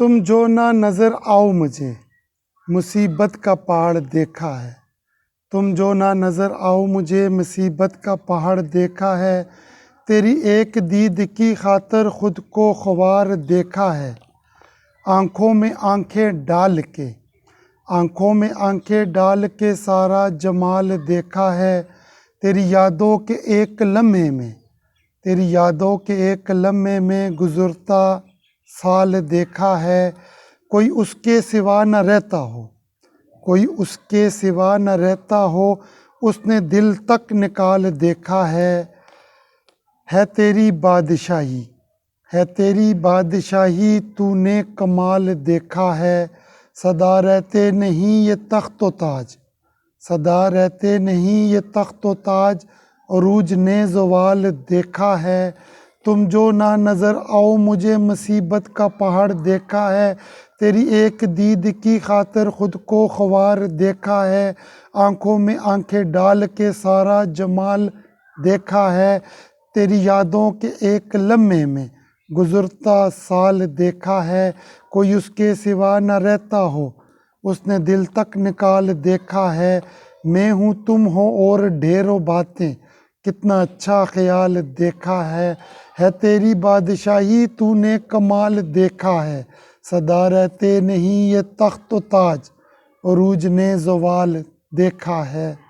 तुम जो ना नज़र आओ मुझे, मुसीबत का पहाड़ देखा है। तुम जो ना नज़र आओ मुझे, मुसीबत का पहाड़ देखा है। तेरी एक दीद की खातर खुद को ख्वार देखा है। आँखों में आँखें डाल के, आँखों में आँखें डाल के सारा जमाल देखा है। तेरी यादों के एक लम्हे में, तेरी यादों के एक लम्हे में गुज़रता साल देखा है, कोई उसके सिवा न रहता हो। कोई उसके सिवा न रहता हो, उसने दिल तक निकाल देखा है। है तेरी बादशाही, है तेरी बादशाही, तूने कमाल देखा है। सदा रहते नहीं ये तख्त ताज, सदा रहते नहीं ये तख्त ताज अरूज ने जवाल देखा है। तुम जो ना नज़र आओ, मुझे मुसीबत का पहाड़ देखा है। तेरी एक दीद की खातर खुद को ख्वार देखा है। आँखों में आँखें डाल के सारा जमाल देखा है। तेरी यादों के एक लम्हे में गुज़रता साल देखा है। कोई उसके सिवा न रहता हो, उसने दिल तक निकाल देखा है। मैं हूँ, तुम हो और ढेरों बातें। कितना अच्छा ख्याल देखा है है तेरी बादशाही, तूने कमाल देखा है। सदा रहते नहीं ये तख्त ताज और ने जवाल देखा है।